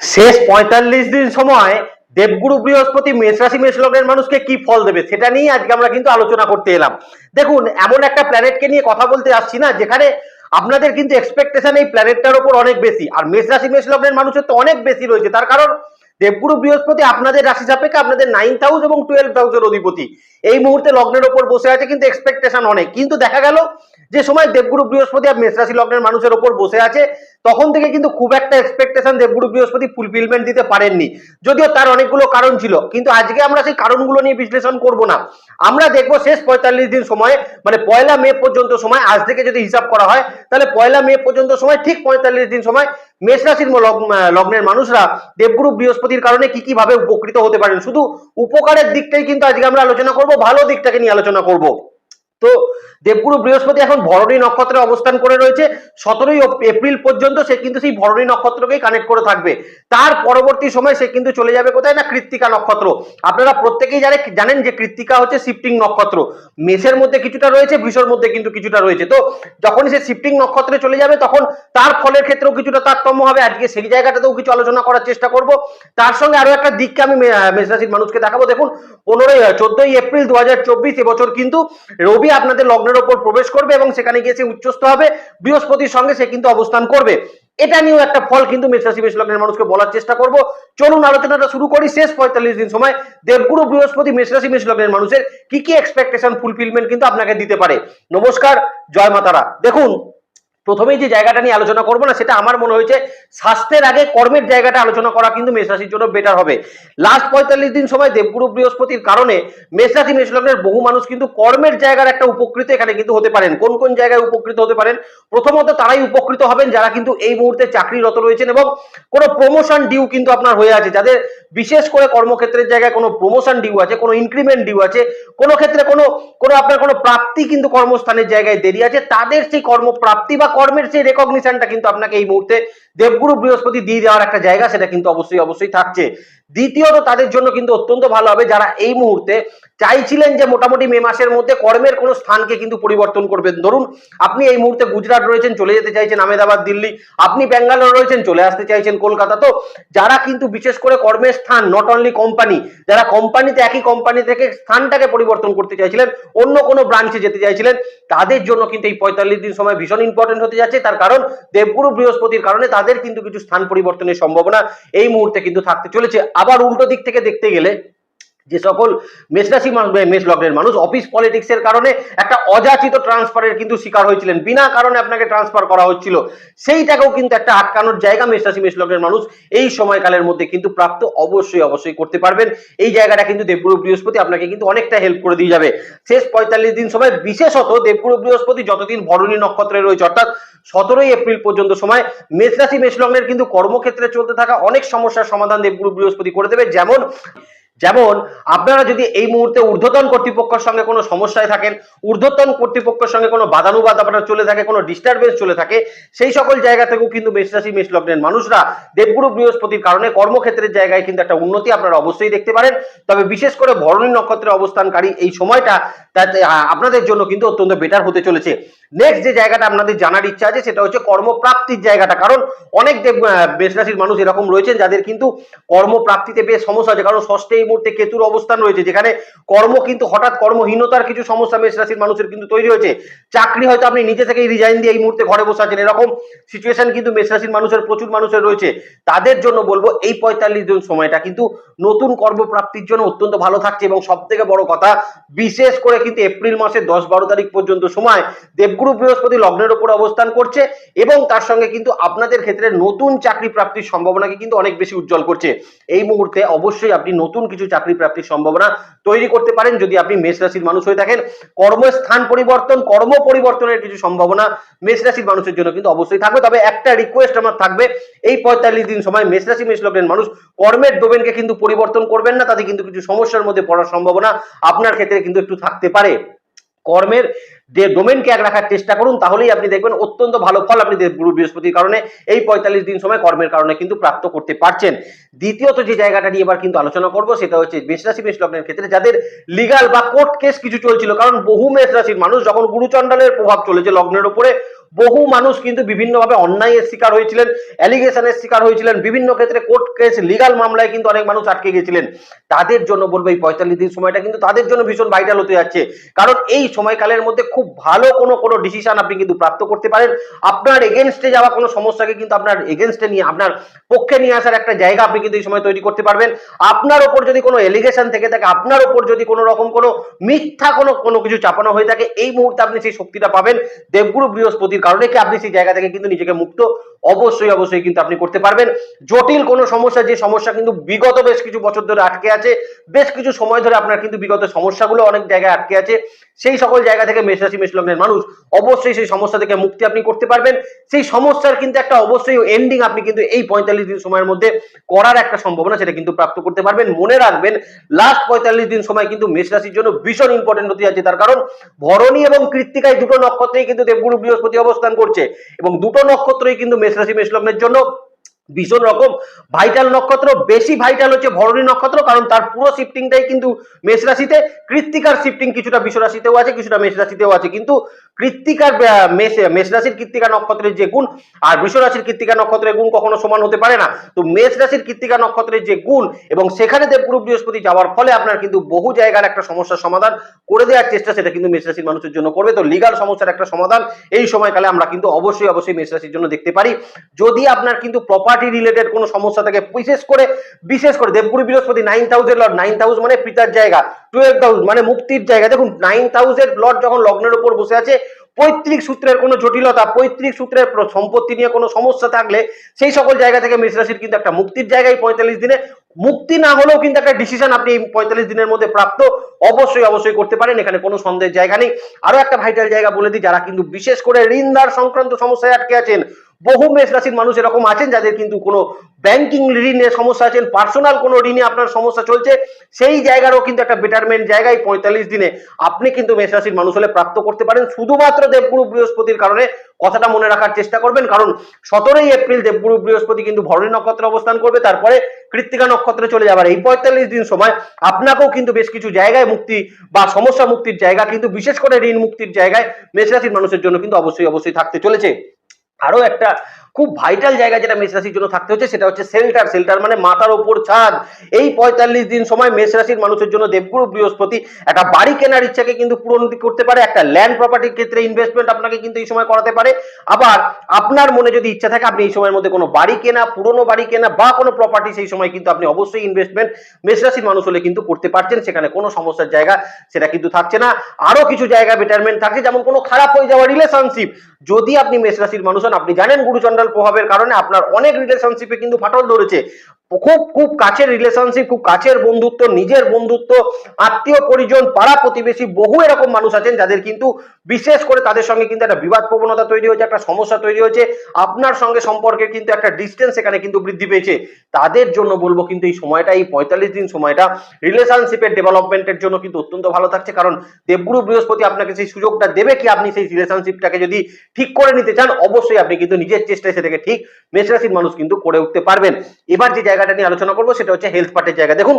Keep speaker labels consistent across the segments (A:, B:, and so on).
A: শেষ পঁয়তাল্লিশ দিন সময় দেবগুরু বৃহস্পতি মেষ রাশি, মেষ লগ্নের মানুষকে কি ফল দেবে সেটা নিয়ে আজকে আমরা কিন্তু আলোচনা করতে এলাম। দেখুন, এমন একটা প্ল্যানেটকে নিয়ে কথা বলতে আসছি না, যেখানে আপনাদের কিন্তু এক্সপেকটেশন এই প্ল্যানেটটার উপর অনেক বেশি, আর মেষ রাশি, মেষ লগ্নের মানুষের তো অনেক বেশি রয়েছে। তার কারণ দেবগুরু বৃহস্পতি আপনাদের রাশি সাপেক্ষে আপনাদের নাইন্থ হাউস এবং টুয়েলভ হাউসের অধিপতি। এই মুহূর্তে লগ্নের ওপর বসে আছে কিন্তু এক্সপেকটেশন অনেক। কিন্তু দেখা গেল যে সময় দেবগুরু বৃহস্পতি আর মেষ রাশি লগ্নের মানুষের ওপর বসে আছে তখন থেকে কিন্তু খুব একটা এক্সপেকটেশন দেবগুরু বৃহস্পতি ফুলফিলমেন্ট দিতে পারেননি। যদিও তার অনেকগুলো কারণ ছিল, কিন্তু আজকে আমরা সেই কারণগুলো নিয়ে বিশ্লেষণ করব না। আমরা দেখব শেষ পঁয়তাল্লিশ দিন সময় মানে পয়লা মে পর্যন্ত সময়, আজ থেকে যদি হিসাব করা হয়, তাহলে পয়লা মে পর্যন্ত সময় ঠিক পঁয়তাল্লিশ দিন সময় মেষ রাশির লগ্নের মানুষরা দেবগুরু বৃহস্পতির কারণে কি কি ভাবে উপকৃত হতে পারেন? শুধু উপকারের দিকটাই কিন্তু আজকে আমরা আলোচনা করব, ভালো দিকটাকে নিয়ে আলোচনা করব। তো দেবগুরু বৃহস্পতি এখন ভরণী নক্ষত্রে অবস্থান করে রয়েছে। সতেরোই এপ্রিল পর্যন্ত সে কিন্তু সেই ভরণী নক্ষত্রকেই কানেক্ট করে থাকবে। তার পরবর্তী সময় সে কিন্তু চলে যাবে কোথায় না কৃত্তিকা নক্ষত্র। আপনারা প্রত্যেকেই জানে জানেন যে কৃত্তিকা হচ্ছে শিফটিং নক্ষত্র। মেষের মধ্যে কিছুটা রয়েছে বৃষর মধ্যে কিন্তু কিছুটা রয়েছে। তো যখনই সে শিফটিং নক্ষত্রে চলে যাবে তখন তার ফলের ক্ষেত্রেও কিছুটা তারতম্য হবে। আজকে সেই জায়গাটাতেও কিছু আলোচনা করার চেষ্টা করব। তার সঙ্গে আরও একটা দিককে আমি মে- আহ, মেষ রাশির মানুষকে দেখাবো। দেখুন পনেরোই চোদ্দই এপ্রিল দু হাজার চব্বিশ এবছর কিন্তু রবি আপনাদের লগ্নের ওপর প্রবেশ করবে এবং সেখানে গিয়ে সে উচ্চস্থ হবে, বৃহস্পতির সঙ্গে সে কিন্তু অবস্থান করবে। এটা নিয়েও একটা ফল কিন্তু মেষ রাশি মেষ লগ্নের মানুষকে বলার চেষ্টা করব। চলুন আলোচনাটা শুরু করি শেষ পঁয়তাল্লিশ দিন সময়। দেবগুরু বৃহস্পতি মেষ রাশি মেষ লগ্নের মানুষের কি কি এক্সপেকটেশন ফুলফিলমেন্ট কিন্তু আপনাকে দিতে পারে। নমস্কার, জয় মাতারা। দেখুন প্রথমেই যে জায়গাটা নিয়ে আলোচনা করব না, সেটা আমার মনে হয়েছে স্বাস্থ্যের আগে কর্মের জায়গাটা আলোচনা করা কিন্তু মেষ রাশির জন্য বেটার হবে। লাস্ট পঁয়তাল্লিশ দিন সময় দেবগুরু বৃহস্পতির কারণে মেষ রাশি, মেষ লগ্নের বহু মানুষ কিন্তু কর্মের জায়গার একটা উপকৃত এখানে কিন্তু হতে পারেন। কোন কোন জায়গায় উপকৃত হতে পারেন? প্রথমত তারাই উপকৃত হবেন যারা কিন্তু এই মুহূর্তে চাকরিরত রয়েছেন এবং কোনো প্রমোশন ডিউ কিন্তু আপনার হয়ে আছে। যাদের বিশেষ করে কর্মক্ষেত্রের জায়গায় কোনো প্রমোশন ডিউ আছে, কোনো ইনক্রিমেন্ট ডিউ আছে, কোনো ক্ষেত্রে কোনো কোনো আপনার কোনো প্রাপ্তি কিন্তু কর্মস্থানের জায়গায় দেরি আছে, তাদের সেই কর্মপ্রাপ্তি বা কর্মের সেই রেকগনিশনটা কিন্তু আপনাকে এই মুহূর্তে দেবগুরু বৃহস্পতি দিয়ে দেওয়ার একটা জায়গা সেটা কিন্তু অবশ্যই অবশ্যই থাকছে। দ্বিতীয়ত তাদের জন্য কিন্তু অত্যন্ত ভালো হবে যারা এই মুহূর্তে চাইছিলেন যে মোটামুটি মে মাসের মধ্যে কর্মের কোনো স্থানকে কিন্তু পরিবর্তন করবেন। ধরুন, আপনি এই মুহূর্তে গুজরাট রয়েছেন, চলে যেতে চাইছেন আহমেদাবাদ, দিল্লি, আপনি ব্যাঙ্গালোর রয়েছেন, চলে আসতে চাইছেন কলকাতা। তো যারা কিন্তু বিশেষ করে কর্মের স্থান নট অনলি কোম্পানি যারা কোম্পানিতে একই কোম্পানি থেকে স্থানটাকে পরিবর্তন করতে চাইছিলেন, অন্য কোনো ব্রাঞ্চে যেতে চাইছিলেন, তাদের জন্য কিন্তু এই পঁয়তাল্লিশ দিন সময় ভীষণ ইম্পর্টেন্ট হতে যাচ্ছে। তার কারণ, দেবগুরু বৃহস্পতির কারণে তাদের কিন্তু কিছু স্থান পরিবর্তনের সম্ভাবনা এই মুহূর্তে কিন্তু থাকতে চলেছে। আবার উল্টো দিক থেকে দেখতে গেলে যে সকল মেষরাশি মা- মেষ লগ্নের মানুষ অফিস পলিটিক্স এর কারণে একটা অযাচিত ট্রান্সফারের কিন্তু শিকার হয়েছিলেন। বিনা কারণে আপনাকে ট্রান্সফার করা হচ্ছিল। সেইটাকেও কিন্তু একটা আটকানোর জায়গা মেষরাশি মেষ লগ্নের মানুষ এই সময়কালের মধ্যে কিন্তু প্রাপ্ত অবশ্যই অবশ্যই করতে পারবেন। এই জায়গাটা কিন্তু দেবগুরু বৃহস্পতি আপনাকে কিন্তু অনেকটা হেল্প করে দিয়ে যাবে। শেষ পঁয়তাল্লিশ দিন সময়, বিশেষত দেবগুরু বৃহস্পতি যতদিন ভরণী নক্ষত্রে রয়েছে, অর্থাৎ সতেরোই এপ্রিল পর্যন্ত সময় মেষ রাশি মেষ লগ্নের কিন্তু কর্মক্ষেত্রে চলতে থাকা অনেক সমস্যার সমাধান দেবগুরু বৃহস্পতি করে দেবে। যেমন যেমন আপনারা যদি এই মুহূর্তে ঊর্ধ্বতন কর্তৃপক্ষের সঙ্গে কোনো সমস্যায় থাকেন ঊর্ধ্বতন কর্তৃপক্ষের সঙ্গে কোনো বাদানুবাদ আপনার চলে থাকে কোনো ডিস্টারবেন্স চলে থাকে সেই সকল জায়গা থেকেও কিন্তু মেষ রাশি মেষ লগ্নের মানুষরা দেবগুরু বৃহস্পতির কারণে কর্মক্ষেত্রের জায়গায় কিন্তু একটা উন্নতি আপনারা অবশ্যই দেখতে পারেন। তবে বিশেষ করে ভরণী নক্ষত্রে অবস্থানকারী এই সময়টা তাতে আপনাদের জন্য কিন্তু অত্যন্ত বেটার হতে চলেছে। নেক্সট যে জায়গাটা আপনাদের জানার ইচ্ছা আছে সেটা হচ্ছে কর্মপ্রাপ্তির জায়গাটা। কারণ অনেক দেব আহ, মেষ রাশির মানুষ এরকম রয়েছেন যাদের কিন্তু কর্মপ্রাপ্তিতে বেশ সমস্যা আছে। কারণ ষষ্ঠে মুহূর্তে কেতুর অবস্থান রয়েছে, যেখানে কর্ম কিন্তু হঠাৎ কর্মহীনতার কিছু সমস্যা মেষ রাশির মানুষের কিন্তু তৈরি হয়েছে। চাকরি হয়তো আপনি নিজে থেকেই রিজাইন দিয়ে এই মুহূর্তে ঘরে বসে আছেন, এরকম সিচুয়েশন কিন্তু মেষ রাশির মানুষের, প্রচুর মানুষের রয়েছে। তাদের জন্য বলব এই পঁয়তাল্লিশ জন সময়টা কিন্তু নতুন কর্মপ্রাপ্তির জন্য অত্যন্ত ভালো থাকছে এবং সব থেকে বড় কথা, বিশেষ করে কিন্তু এপ্রিল মাসের দশ বারো তারিখ পর্যন্ত সময় দেবগুরু বৃহস্পতি লগ্নের উপর অবস্থান করছে এবং তার সঙ্গে কিন্তু আপনাদের ক্ষেত্রে নতুন চাকরি প্রাপ্তির সম্ভাবনাকে কিন্তু অনেক বেশি উজ্জ্বল করছে। এই মুহূর্তে অবশ্যই আপনি নতুন কিছু চাকরি প্রাপ্তির সম্ভাবনা তৈরি করতে পারেন যদি আপনি মেষ রাশির মানুষ হয়ে থাকেন। কর্মস্থান পরিবর্তন, কর্ম পরিবর্তনের কিছু সম্ভাবনা মেষ রাশির মানুষের জন্য কিন্তু অবশ্যই থাকবে। তবে একটা রিকোয়েস্ট আমার থাকবে, এই পঁয়তাল্লিশ দিন সময় মেষ রাশি, মেষ লগ্নের মানুষ কর্মের ডোমেনকে কিন্তু পরিবর্তন করবেন না, তাতে কিন্তু কিছু সমস্যার মধ্যে পড়ার সম্ভাবনা আপনার ক্ষেত্রে কিন্তু একটু থাকতে পারে। কর্মের যে ডোমেনকে এক রাখার চেষ্টা করুন, তাহলেই আপনি দেখবেন অত্যন্ত ভালো ফল আপনি দেবগুরু বৃহস্পতির কারণে এই পঁয়তাল্লিশ দিন সময় কর্মের কারণে কিন্তু প্রাপ্ত করতে পারছেন। দ্বিতীয়ত যে জায়গাটা নিয়ে এবার কিন্তু আলোচনা করব, সেটা হচ্ছে মেষ রাশি, মেষ লগ্নের ক্ষেত্রে যাদের লিগাল বা কোর্ট কেস কিছু চলছিল, কারণ বহু মেষ রাশির মানুষ যখন গুরুচণ্ডালের প্রভাব চলেছে লগ্নের উপরে, বহু মানুষ কিন্তু বিভিন্নভাবে অন্যায়ের শিকার হয়েছিলেন অ্যালিগেশনের শিকার হয়েছিলেন, বিভিন্ন ক্ষেত্রে কোর্ট কেস লিগাল মামলায় কিন্তু অনেক মানুষ আটকে গেছিলেন। তাদের জন্য বলব এই পঁয়তাল্লিশ দিন সময়টা কিন্তু তাদের জন্য ভীষণ ভাইটাল হতে যাচ্ছে। কারণ এই সময়কালের মধ্যে খুব ভালো কোনো কোনো ডিসিশন আপনি কিন্তু প্রাপ্ত করতে পারেন। আপনার এগেনস্টে যাওয়া কোনো সমস্যাকে কিন্তু আপনার এগেনস্টে নিয়ে, আপনার পক্ষে নিয়ে আসার একটা জায়গা আপনি কিন্তু এই সময় তৈরি করতে পারবেন। আপনার ওপর যদি কোনো এলিগেশন থেকে থাকে, আপনার ওপর যদি কোনো রকম কোনো মিথ্যা কোনো কোনো কিছু চাপানো হয়ে থাকে, এই মুহূর্তে আপনি সেই শক্তিটা পাবেন। দেবগুরু বৃহস্পতির কারণে কি আপনি সেই জায়গা থেকে কিন্তু নিজেকে মুক্ত অবশ্যই অবশ্যই কিন্তু আপনি করতে পারবেন। জটিল কোনো সমস্যা, যে সমস্যা কিন্তু বিগত বেশ কিছু বছর ধরে আটকে আছে, বেশ কিছু সময় ধরে আপনার কিন্তু বিগত সমস্যাগুলো অনেক জায়গায় আটকে আছে। সেই সকল জায়গা থেকে মেষ রাশি মানুষ অবশ্যই সেই সমস্যা থেকে মুক্তি আপনি করতে পারবেন। সেই সমস্যার কিন্তু একটা অবশ্যই এন্ডিং আপনি কিন্তু এই পঁয়তাল্লিশ দিন সময়ের মধ্যে করার একটা সম্ভাবনা, সেটা কিন্তু প্রাপ্ত করতে পারবেন। মনে রাখবেন লাস্ট পঁয়তাল্লিশ দিন সময় কিন্তু মেষ রাশির জন্য ভীষণ ইম্পর্টেন্ট হতে যাচ্ছে। তার কারণ, ভরণী এবং কৃত্তিকায় দুটো নক্ষত্রেই কিন্তু দেবগুরু বৃহস্পতি অবস্থান করছে এবং দুটো নক্ষত্রই কিন্তু মেষ রাশি মেষ লগ্নের জন্য ভীষণ রকম ভাইটাল নক্ষত্র, বেশি ভাইটাল হচ্ছে ভরণী নক্ষত্র, কারণ তার পুরো শিফটিংটাই কিন্তু মেষ রাশিতে। কৃত্তিকার শিফটিং কিছুটা বিষ রাশিতেও আছে, কিছুটা মেষ রাশিতেও আছে। কিন্তু কৃত্তিকার মেষ রাশির কৃত্তিকা নক্ষত্রের যে গুণ, আর বৃষ রাশির কৃত্তিকা নক্ষত্রের গুণ কখনো সমান হতে পারে না। তো মেষ রাশির কৃত্তিকা নক্ষত্রের যে গুণ, এবং সেখানে দেবগুরু বৃহস্পতি যাওয়ার ফলে আপনার কিন্তু বহু জায়গার একটা সমস্যার সমাধান করে দেওয়ার চেষ্টা, সেটা কিন্তু মেষ রাশির মানুষের জন্য করবে। তো লিগাল সমস্যার একটা সমাধান এই সময়কালে আমরা কিন্তু অবশ্যই অবশ্যই মেষ রাশির জন্য দেখতে পারি। যদি আপনার কিন্তু প্রপার্টি রিলেটেড কোনো সমস্যা থাকে, বিশেষ করে বিশেষ করে দেবগুরু Brihaspati nine thousand lord nine thousand মানে পিতার জায়গা টুয়েলভ থাউজেন্ড মানে মুক্তির জায়গা। দেখুন নাইন থাউজেন্ড লর্ড যখন লগ্নের উপর বসে আছে, পৈতৃক সূত্রের কোনো জটিলতা, পৈতৃক সূত্রের সম্পত্তি নিয়ে কোনো সমস্যা থাকলে, সেই সকল জায়গা থেকে মেষ রাশির কিন্তু একটা মুক্তির জায়গায় পঁয়তাল্লিশ দিনে। মুক্তি না হলেও কিন্তু একটা ডিসিশন আপনি এই পঁয়তাল্লিশ দিনের মধ্যে প্রাপ্ত, অবশ্যই অবশ্যই করতে পারেন, এখানে কোনো সন্দেহের জায়গা নেই। আরও একটা ভাইটাল জায়গা বলে দিই, যারা কিন্তু বিশেষ করে ঋণদার সংক্রান্ত সমস্যায় আটকে আছেন বহু মেষ রাশির মানুষ এরকম আছেন যাদের কিন্তু কোনো ব্যাংকিং ঋণের সমস্যা আছেন পার্সোনাল কোনো ঋণে আপনার সমস্যা চলছে, সেই জায়গারও কিন্তু একটা বেটারমেন্ট জায়গায় পঁয়তাল্লিশ দিনে আপনি কিন্তু মেষ রাশির মানুষ হলে প্রাপ্ত করতে পারেন। শুধুমাত্র দেবগুরু বৃহস্পতির কারণে কথাটা মনে রাখার চেষ্টা করবেন, কারণ সতেরোই এপ্রিল দেবগুরু বৃহস্পতি কিন্তু ভরণী নক্ষত্রে অবস্থান করবে, তারপরে কৃত্তিকা নক্ষত্রে চলে যাবার এই পঁয়তাল্লিশ দিন সময় আপনাকেও কিন্তু বেশ কিছু জায়গায় মুক্তি বা সমস্যা মুক্তির জায়গা কিন্তু বিশেষ করে ঋণ মুক্তির জায়গায় মেষ রাশির মানুষের জন্য কিন্তু অবশ্যই অবশ্যই থাকতে চলেছে। আরও একটা খুব ভাইটাল জায়গা যেটা মেষ রাশির জন্য থাকতে হচ্ছে, সেটা হচ্ছে শেল্টার শেল্টার মানে মাথার ওপর ছাদ। এই পঁয়তাল্লিশ দিন সময় মেষ রাশির মানুষের জন্য দেবগুরু, বৃহস্পতি, একটা বাড়ি কেনার ইচ্ছাকে কিন্তু পূরণ করতে পারে, একটা ল্যান্ড প্রপার্টির ক্ষেত্রে ইনভেস্টমেন্ট আপনাকে কিন্তু এই সময় করাতে পারে। আবার আপনার মনে যদি ইচ্ছা থাকে, আপনি এই সময়ের মধ্যে কোনো বাড়ি কেনা, পুরনো বাড়ি কেনা বা কোনো প্রপার্টি সেই সময় কিন্তু আপনি অবশ্যই ইনভেস্টমেন্ট মেষ রাশির মানুষ হলে কিন্তু করতে পারছেন, সেখানে কোনো সমস্যার জায়গা সেটা কিন্তু থাকছে না। আরও কিছু জায়গা বেটারমেন্ট থাকছে, যেমন কোনো খারাপ হয়ে যাওয়া রিলেশনশিপ যদি আপনি মেষ রাশির মানুষ হন, আপনি জানেন গুরুচন্ডাল প্রভাবের কারণে আপনার অনেক রিলেশনশিপে কিন্তু ফাটল ধরেছে। খুব খুব কাছের রিলেশনশিপ খুব কাছের বন্ধুত্ব, নিজের বন্ধুত্ব, আত্মীয় পরিজন, পাড়া প্রতিবেশী, বহু এরকম মানুষ আছেন যাদের কিন্তু বিশেষ করে তাদের সঙ্গে কিন্তু একটা বিবাদ প্রবণতা তৈরি হয়েছে, একটা সমস্যা তৈরি হয়েছে। আপনার সঙ্গে সম্পর্কে কিন্তু একটা ডিস্টেন্স এখানে কিন্তু বৃদ্ধি পেয়েছে। তাদের জন্য বলব কিন্তু এই সময়টা, এই পঁয়তাল্লিশ দিন সময়টা রিলেশনশিপের ডেভেলপমেন্টের জন্য কিন্তু অত্যন্ত ভালো থাকছে। কারণ দেবগুরু বৃহস্পতি আপনাকে সেই সুযোগটা দেবে কি আপনি সেই রিলেশনশিপটাকে যদি ঠিক করে নিতে চান, অবশ্যই আপনি কিন্তু নিজের চেষ্টায় সেটাকে ঠিক মেষ রাশির মানুষ কিন্তু করে উঠতে পারবেন। এবার যে জায়গাটা নিয়ে আলোচনা করব, সেটা হচ্ছে হেলথ পার্টের জায়গা। দেখুন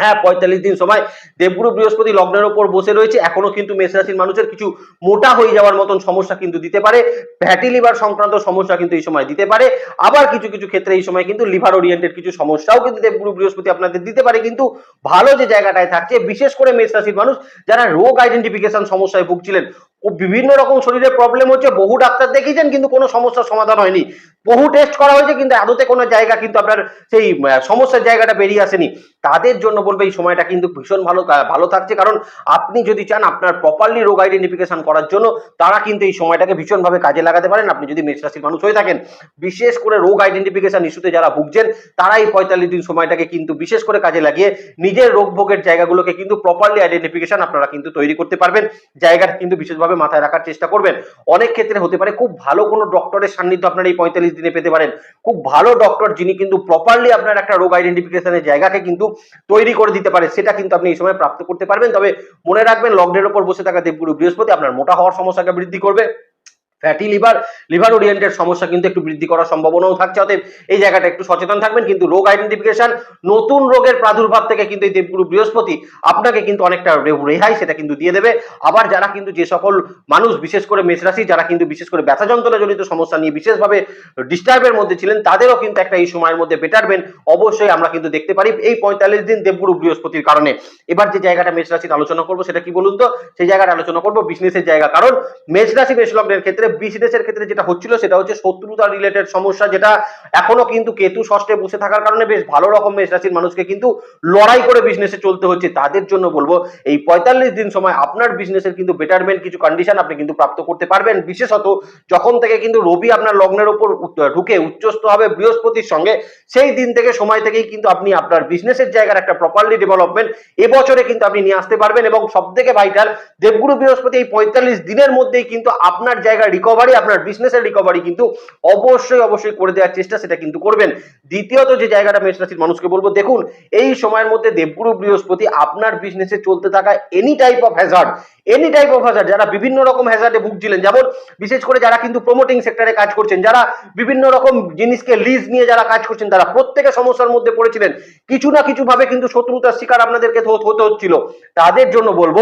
A: হ্যাঁ পঁয়তাল্লিশ দিন সময় দেবগুরু বৃহস্পতি লগ্নের ওপর বসে রয়েছে, এখনও কিন্তু মেষ রাশির মানুষের কিছু মোটা হয়ে যাওয়ার মতন সমস্যা কিন্তু দিতে পারে ফ্যাটি লিভার সংক্রান্ত সমস্যা কিন্তু এই সময় দিতে পারে, আবার কিছু কিছু ক্ষেত্রে এই সময় কিন্তু লিভার ওরিয়েন্টেড কিছু সমস্যাও কিন্তু দেবগুরু বৃহস্পতি আপনাদের দিতে পারে, কিন্তু ভালো যে জায়গাটায় থাকছে, বিশেষ করে মেষ রাশির মানুষ, যারা রোগ আইডেন্টিফিকেশন সমস্যায় ভুগছিলেন ও বিভিন্ন রকম শরীরে প্রবলেম হচ্ছে, বহু ডাক্তার দেখিয়েছেন, কিন্তু কোনো সমস্যার সমাধান হয়নি। বহু টেস্ট করা হয়েছে, কিন্তু আদতে কোনো জায়গা কিন্তু আপনার সেই সমস্যার জায়গাটা বেরিয়ে আসেনি। তাদের জন্য বলবে, এই সময়টা কিন্তু ভীষণ ভালো ভালো থাকছে। কারণ আপনি যদি চান আপনার প্রপারলি রোগ আইডেন্টিফিকেশন করার জন্য, তারা কিন্তু এই সময়টাকে ভীষণভাবে কাজে লাগাতে পারেন। আপনি যদি মেষ রাশির মানুষ হয়ে থাকেন, বিশেষ করে রোগ আইডেন্টিফিকেশন ইস্যুতে যারা ভুগছেন, তারা এই পঁয়তাল্লিশ দিন সময়টাকে কিন্তু বিশেষ করে কাজে লাগিয়ে নিজের রোগ ভোগের জায়গাগুলোকে কিন্তু প্রপারলি আইডেন্টিফিকেশন আপনারা কিন্তু তৈরি করতে পারবেন। জায়গাটা কিন্তু বিশেষভাবে মাথায় রাখার চেষ্টা করবেন। অনেক ক্ষেত্রে হতে পারে, খুব ভালো কোনো ডক্টরের সান্নিধ্য আপনারা এই পঁয়তাল্লিশ দিনে পেতে পারেন। খুব ভালো ডক্টর যিনি কিন্তু প্রপারলি আপনার একটা রোগ আইডেন্টিফিকেশনের জায়গাকে কিন্তু তৈরি করে দিতে পারে, সেটা কিন্তু আপনি এই সময় প্রাপ্ত করতে পারবেন। তবে মনে রাখবেন, লগ্নের ওপর বসে থাকা দেবগুরু বৃহস্পতি আপনার মোটা হওয়ার সমস্যাকে বৃদ্ধি করবে। ফ্যাটি লিভার লিভার ওরিয়েন্টেড সমস্যা কিন্তু একটু বৃদ্ধি করার সম্ভাবনাও থাকছে। অতএব এই জায়গাটা একটু সচেতন থাকবেন। কিন্তু রোগ আইডেন্টিফিকেশন নতুন রোগের প্রাদুর্ভাব থেকে কিন্তু এই দেবগুরু বৃহস্পতি আপনাকে কিন্তু অনেকটা রেহাই সেটা কিন্তু দিয়ে দেবে। আবার যারা কিন্তু যে সকল মানুষ, বিশেষ করে মেষরাশি যারা কিন্তু বিশেষ করে ব্যথা যন্ত্রণা জনিত সমস্যা নিয়ে বিশেষভাবে ডিস্টার্বের মধ্যে ছিলেন, তাদেরও কিন্তু একটা এই সময়ের মধ্যে বেটারবেন অবশ্যই আমরা কিন্তু দেখতে পারি এই পঁয়তাল্লিশ দিন দেবগুরু বৃহস্পতির কারণে। এবার যে জায়গাটা মেষ রাশির আলোচনা করব সেটা কি বলুন তো? সেই জায়গাটা আলোচনা করব বিজনেসের জায়গা। কারণ মেষ রাশি, মেষ লগ্নের ক্ষেত্রে বিজনেসের ক্ষেত্রে যেটা হচ্ছিল সেটা হচ্ছে শত্রুতা রিলেটেড সমস্যা, যেটা এখনও কিন্তু কেতু ষষ্ঠে বসে থাকার কারণে বেশ ভালো রকম মেষ রাশির মানুষকে কিন্তু লড়াই করে বিজনেসে চলতে হচ্ছে। তাদের জন্য বলব, এই পঁয়তাল্লিশ দিন সময় আপনার বিজনেসের কিন্তু বেটারমেন্ট কিছু কন্ডিশন আপনি কিন্তু প্রাপ্ত করতে পারবেন। বিশেষত যখন থেকে কিন্তু রবি আপনার লগ্নের উপর ঢুকে উচ্চস্থ হবে বৃহস্পতির সঙ্গে, সেই দিন থেকে সময় থেকেই কিন্তু আপনি আপনার বিজনেসের জায়গার একটা প্রপারলি ডেভেলপমেন্ট এবছরে কিন্তু আপনি নিয়ে আসতে পারবেন এবং সব থেকে ভাইটাল দেবগুরু বৃহস্পতি এই পঁয়তাল্লিশ দিনের মধ্যেই কিন্তু আপনার জায়গার রিকভারি আপনার বিজনেসের রিকভারি কিন্তু অবশ্যই অবশ্যই করে দেওয়ার চেষ্টা সেটা কিন্তু করবেন। দ্বিতীয়ত যে জায়গাটা মেষ রাশির মানুষকে বলব, দেখুন, এই সময়ের মধ্যে দেবগুরু বৃহস্পতি আপনার বিজনেসে চলতে থাকা any type of hazard any type of hazard যারা বিভিন্ন রকম হ্যাজার্ডে ভুগছিলেন, যেমন বিশেষ করে যারা কিন্তু প্রমোটিং সেক্টরে কাজ করছেন, যারা বিভিন্ন রকম জিনিসকে লিজ নিয়ে যারা কাজ করছেন, তারা প্রত্যেকে সমস্যার মধ্যে পড়েছিলেন। কিছু না কিছু ভাবে কিন্তু শত্রুতার শিকার আপনাদেরকে হতে হতে হচ্ছিল। তাদের জন্য বলব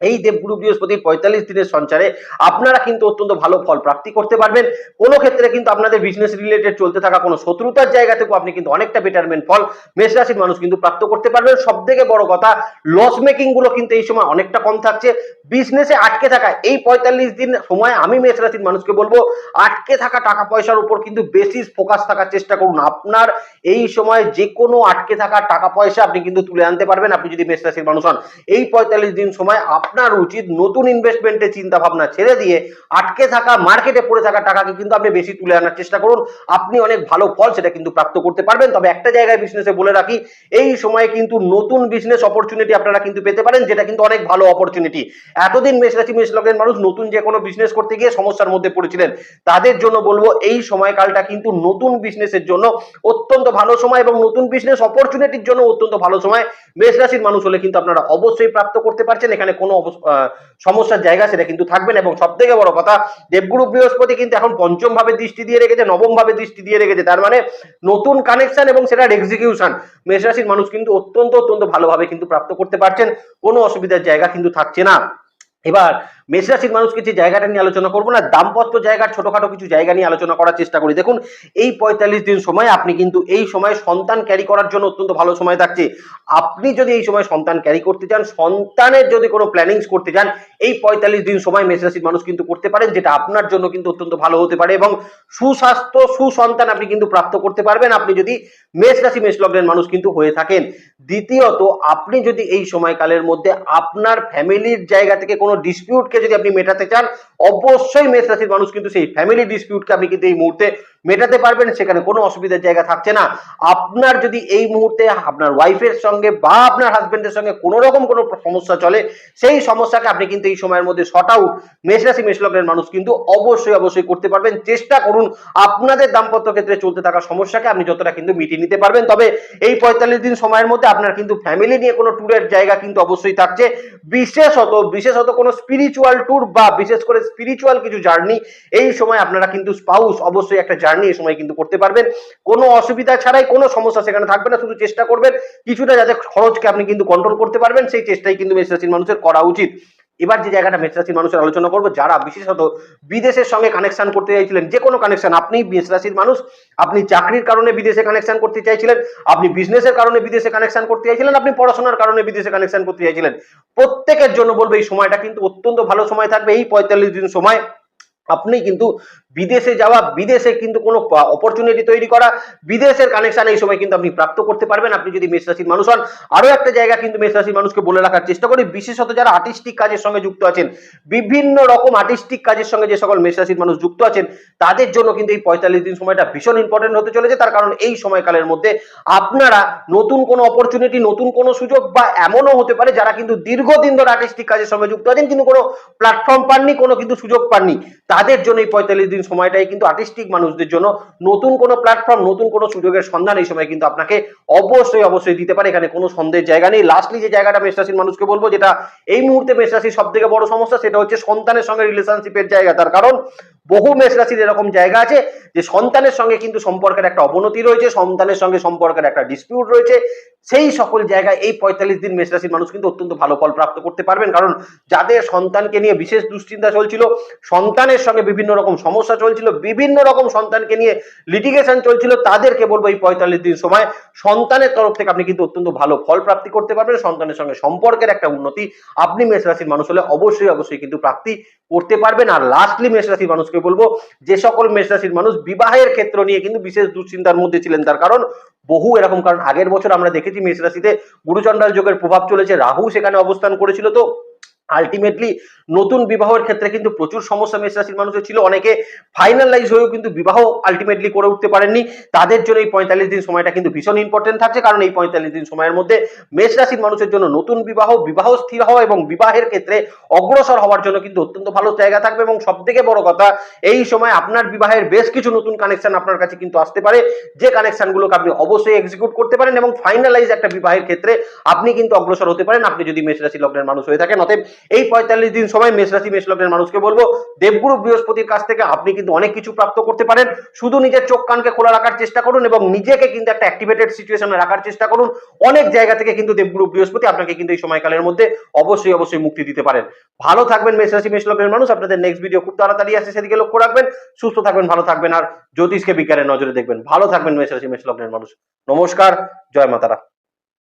A: এই দেবগুরু বৃহস্পতির পঁয়তাল্লিশ দিনের সঞ্চারে আপনারা কিন্তু অত্যন্ত ভালো ফল প্রাপ্তি করতে পারবেন। কোনো ক্ষেত্রে কিন্তু আপনাদের বিজনেস রিলেটেড চলতে থাকা কোনো শত্রুতার জায়গা থেকেও আপনি কিন্তু অনেকটা বেটারমেন্ট ফল মেষ রাশির মানুষ কিন্তু প্রাপ্ত করতে পারবেন। সব থেকে বড় কথা লস মেকিংগুলো কিন্তু এই সময় অনেকটা কম থাকছে। বিজনেসে আটকে থাকা এই পঁয়তাল্লিশ দিন সময় আমি মেষ রাশির মানুষকে বলব, আটকে থাকা টাকা পয়সার উপর কিন্তু বেশি ফোকাস থাকার চেষ্টা করুন। আপনার এই সময় যে কোনো আটকে থাকা টাকা পয়সা আপনি কিন্তু তুলে আনতে পারবেন। আপনি যদি মেষ রাশির মানুষ হন, এই পঁয়তাল্লিশ দিন সময় আপনার উচিত নতুন ইনভেস্টমেন্টের চিন্তা ভাবনা ছেড়ে দিয়ে আটকে থাকা, মার্কেটে পড়ে থাকা টাকাকে কিন্তু আপনি বেশি তুলে আনার চেষ্টা করুন। আপনি অনেক ভালো ফল সেটা কিন্তু প্রাপ্ত করতে পারবেন। তবে একটা জায়গায় বিজনেসে বলে রাখি, এই সময়ে কিন্তু নতুন বিজনেস অপরচুনিটি আপনারা কিন্তু পেতে পারেন, যেটা কিন্তু অনেক ভালো অপরচুনিটি এতদিন মেষ রাশি মেষ লগ্নের মানুষ নতুন যে কোনো বিজনেস করতে গিয়ে সমস্যার মধ্যে পড়েছিলেন। তাদের জন্য বলব, এই সময়কালটা কিন্তু নতুন বিজনেসের জন্য অত্যন্ত ভালো সময় এবং নতুন বিজনেস অপরচুনিটির জন্য অত্যন্ত ভালো সময়। মেষ রাশির মানুষ হলে কিন্তু আপনারা অবশ্যই প্রাপ্ত করতে পারছেন। এখানে কোনো সমস্যার জায়গা সেটা কিন্তু থাকবে না। এবং সব থেকে বড় কথা, দেবগুরু বৃহস্পতি কিন্তু এখন পঞ্চম ভাবে দৃষ্টি দিয়ে রেখেছে নবম ভাবে দৃষ্টি দিয়ে রেখেছে। তার মানে নতুন কানেকশন এবং সেটার এক্সিকিউশন মেষ রাশির মানুষ কিন্তু অত্যন্ত অত্যন্ত ভালোভাবে কিন্তু প্রাপ্ত করতে পারছেন। কোনো অসুবিধার জায়গা কিন্তু থাকছে না। এবার মেষ রাশির মানুষকে যে জায়গাটা নিয়ে আলোচনা করব না, দাম্পত্য জায়গার ছোটখাটো কিছু জায়গা নিয়ে আলোচনা করার চেষ্টা করি। দেখুন, এই পঁয়তাল্লিশ দিন সময় আপনি কিন্তু এই সময় সন্তান ক্যারি করার জন্য অত্যন্ত ভালো সময় থাকছে। আপনি যদি এই সময় সন্তান ক্যারি করতে চান, সন্তানের যদি কোনো প্ল্যানিংস করতে চান, এই পঁয়তাল্লিশ দিন সময় মেষরাশির মানুষ কিন্তু করতে পারেন, যেটা আপনার জন্য কিন্তু অত্যন্ত ভালো হতে পারে এবং সুস্বাস্থ্য, সুসন্তান আপনি কিন্তু প্রাপ্ত করতে পারবেন। আপনি যদি মেষরাশি মেষ লগ্নের মানুষ কিন্তু হয়ে থাকেন। দ্বিতীয়ত, আপনি যদি এই সময়কালের মধ্যে আপনার ফ্যামিলির জায়গা থেকে কোনো ডিসপিউটকে যদি আপনি মেটাতে চান, অবশ্যই মেষ রাশির মানুষ কিন্তু সেই ফ্যামিলি ডিসপিউটকে আপনি কিন্তু এই মুহূর্তে মেটাতে পারবেন, সেখানে কোনো অসুবিধার জায়গা থাকছে না। আপনার যদি এই মুহূর্তে আপনার ওয়াইফের সঙ্গে বা আপনার হাজবেন্ডের সঙ্গে কোনো রকম কোনো সমস্যা চলে, সেই সমস্যাকে আপনি কিন্তু এই সময়ের মধ্যে শর্ট আউট মেষ রাশি, মেষ লগ্নের মানুষ কিন্তু অবশ্যই অবশ্যই করতে পারবেন। চেষ্টা করুন আপনাদের দাম্পত্য ক্ষেত্রে চলতে থাকা সমস্যাকে আপনি যতটা কিন্তু মিটিয়ে নিতে পারবেন। তবে এই পঁয়তাল্লিশ দিন সময়ের মধ্যে আপনার কিন্তু ফ্যামিলি নিয়ে কোনো ট্যুরের জায়গা কিন্তু অবশ্যই থাকছে। বিশেষত বিশেষত কোনো স্পিরিচুয়াল ট্যুর বা বিশেষ করে স্পিরিচুয়াল কিছু জার্নি এই সময় আপনারা কিন্তু স্পাউস অবশ্যই একটা জার্নি এই সময় কিন্তু করতে পারবেন। কোনো অসুবিধা ছাড়াই কোনো সমস্যা সেখানে থাকবে না, শুধু চেষ্টা করবেন কিছুটা যাতে খরচকে আপনি কিন্তু কন্ট্রোল করতে পারবেন, সেই চেষ্টাই কিন্তু মেষ মানুষের করা উচিত। এবার যে জায়গাটা মেষ রাশির মানুষের আলোচনা করব, যারা বিশেষত বিদেশের সঙ্গে কানেকশন করতে চাইছিলেন, যে কোনো কানেকশন আপনি মেষ রাশির মানুষ, আপনি চাকরির কারণে বিদেশে কানেকশন করতে চাইছিলেন, আপনি বিজনেসের কারণে বিদেশে কানেকশন করতে চাইছিলেন, আপনি পড়াশোনার কারণে বিদেশে কানেকশন করতে চাইছিলেন। প্রত্যেকের জন্য বলব, এই সময়টা কিন্তু অত্যন্ত ভালো সময় থাকবে, এই পঁয়তাল্লিশ দিন সময় আপনি কিন্তু বিদেশে যাওয়া, বিদেশে কিন্তু কোনো অপরচুনিটি তৈরি করা, বিদেশের কানেকশন এই সময় কিন্তু আপনি প্রাপ্ত করতে পারবেন। আপনি যদি মেষ রাশির মানুষ হন আরও একটা জায়গা কিন্তু মেষ রাশির মানুষকে বলে রাখার চেষ্টা করি। বিশেষত যারা আর্টিস্টিক কাজের সঙ্গে যুক্ত আছেন, বিভিন্ন রকম আর্টিস্টিক কাজের সঙ্গে যে সকল মেষ রাশির মানুষ যুক্ত আছেন, তাদের জন্য কিন্তু এই পঁয়তাল্লিশ দিন সময়টা ভীষণ ইম্পর্টেন্ট হতে চলেছে। তার কারণ এই সময়কালের মধ্যে আপনারা নতুন কোনো অপরচুনিটি নতুন কোনো সুযোগ বা এমনও হতে পারে যারা কিন্তু দীর্ঘদিন ধরে আর্টিস্টিক কাজের সঙ্গে যুক্ত আছেন, কিন্তু কোনো প্ল্যাটফর্ম পাননি, কোনো কিন্তু সুযোগ পাননি। তাদের জন্য এই পঁয়তাল্লিশ দিন সময়টাই কিন্তু আর্টিস্টিক মানুষদের জন্য নতুন কোনো প্ল্যাটফর্ম নতুন কোনো সুযোগের সন্ধান এই সময় কিন্তু আপনাকে অবশ্যই অবশ্যই দিতে পারে। এখানে কোনো সন্দেহের জায়গা নেই। লাস্টলি যে জায়গাটা মেষ রাশির মানুষকে বলব, যেটা এই মুহূর্তে মেষ রাশির সব থেকে বড় সমস্যা, সেটা হচ্ছে সন্তানের সঙ্গে রিলেশনশিপের জায়গা। তার কারণ, বহু মেষ রাশির এরকম জায়গা আছে যে সন্তানের সঙ্গে কিন্তু সম্পর্কের একটা অবনতি রয়েছে, সন্তানের সঙ্গে সম্পর্কের একটা ডিসপিউট রয়েছে। সেই সকল জায়গায় এই পঁয়তাল্লিশ দিন মেষ রাশির মানুষ কিন্তু অত্যন্ত ভালো ফল প্রাপ্ত করতে পারবেন। কারণ, যাদের সন্তানকে নিয়ে বিশেষ দুশ্চিন্তা চলছিল, সন্তানের সঙ্গে বিভিন্ন রকম সমস্যা চলছিল, বিভিন্ন রকম সন্তানকে নিয়ে লিটিগেশন চলছিল, তাদেরকে বলব এই পঁয়তাল্লিশ দিন সময়। সন্তানের তরফ থেকে আপনি কিন্তু অত্যন্ত ভালো ফল প্রাপ্তি করতে পারবেন, সন্তানের সঙ্গে সম্পর্কের একটা উন্নতি। আপনি মেষ রাশির মানুষ হলে অবশ্যই অবশ্যই কিন্তু প্রাপ্তি করতে পারবেন। আর লাস্টলি মেষ রাশির মানুষকে বলব, যে সকল মেষ রাশির মানুষ বিবাহের ক্ষেত্র নিয়ে কিন্তু বিশেষ দুশ্চিন্তার মধ্যে ছিলেন। তার কারণ বহু এরকম, কারণ আগের বছর আমরা দেখেছি মেষ রাশিতে গুরুচন্ডাল যোগের প্রভাব চলেছে, রাহু সেখানে অবস্থান করেছিল তো। আলটিমেটলি নতুন বিবাহের ক্ষেত্রে কিন্তু প্রচুর সমস্যা মেষ রাশির মানুষের ছিল। অনেকে ফাইনালাইজ হয়েও কিন্তু বিবাহ আলটিমেটলি করে উঠতে পারেননি। তাদের জন্য এই পঁয়তাল্লিশ দিন সময়টা কিন্তু ভীষণ ইম্পর্টেন্ট থাকছে। কারণ এই পঁয়তাল্লিশ দিন সময়ের মধ্যে মেষ রাশির মানুষের জন্য নতুন বিবাহ বিবাহ স্থির হওয়া এবং বিবাহের ক্ষেত্রে অগ্রসর হওয়ার জন্য কিন্তু অত্যন্ত ভালো জায়গা থাকবে এবং সব থেকে বড় কথা, এই সময় আপনার বিবাহের বেশ কিছু নতুন কানেকশন আপনার কাছে কিন্তু আসতে পারে। যে কানেকশনগুলোকে আপনি অবশ্যই এক্সিকিউট করতে পারেন এবং ফাইনালাইজ একটা বিবাহের ক্ষেত্রে আপনি কিন্তু অগ্রসর হতে পারেন। আপনি যদি মেষ রাশি লগ্নের মানুষ হয়ে থাকেন, অতএব এই পঁয়তাল্লিশ দিন সময় মেষ রাশি, মেষ লগ্নের মানুষকে বলব, দেবগুরু বৃহস্পতির কাছ থেকে আপনি কিন্তু অনেক কিছু প্রাপ্ত করতে পারেন। শুধু নিজের চোখ কানকে খোলা রাখার চেষ্টা করুন এবং নিজেকে কিন্তু একটা অ্যাক্টিভেটেড সিচুয়েশনে রাখার চেষ্টা করুন। অনেক জায়গা থেকে কিন্তু দেবগুরু বৃহস্পতি আপনাকে কিন্তু এই সময়কালের মধ্যে অবশ্যই অবশ্যই মুক্তি দিতে পারেন। ভালো থাকবেন মেষ রাশি, মেষ লগ্নের মানুষ। আপনাদের নেক্সট ভিডিও খুব তাড়াতাড়ি আসে সেদিকে লক্ষ্য রাখবেন। সুস্থ থাকবেন, ভালো থাকবেন। আর জ্যোতিষকে বিজ্ঞানের নজরে দেখবেন। ভালো থাকবেন মেষ রাশি, মেষ লগ্নের মানুষ। নমস্কার, জয় মাতারা।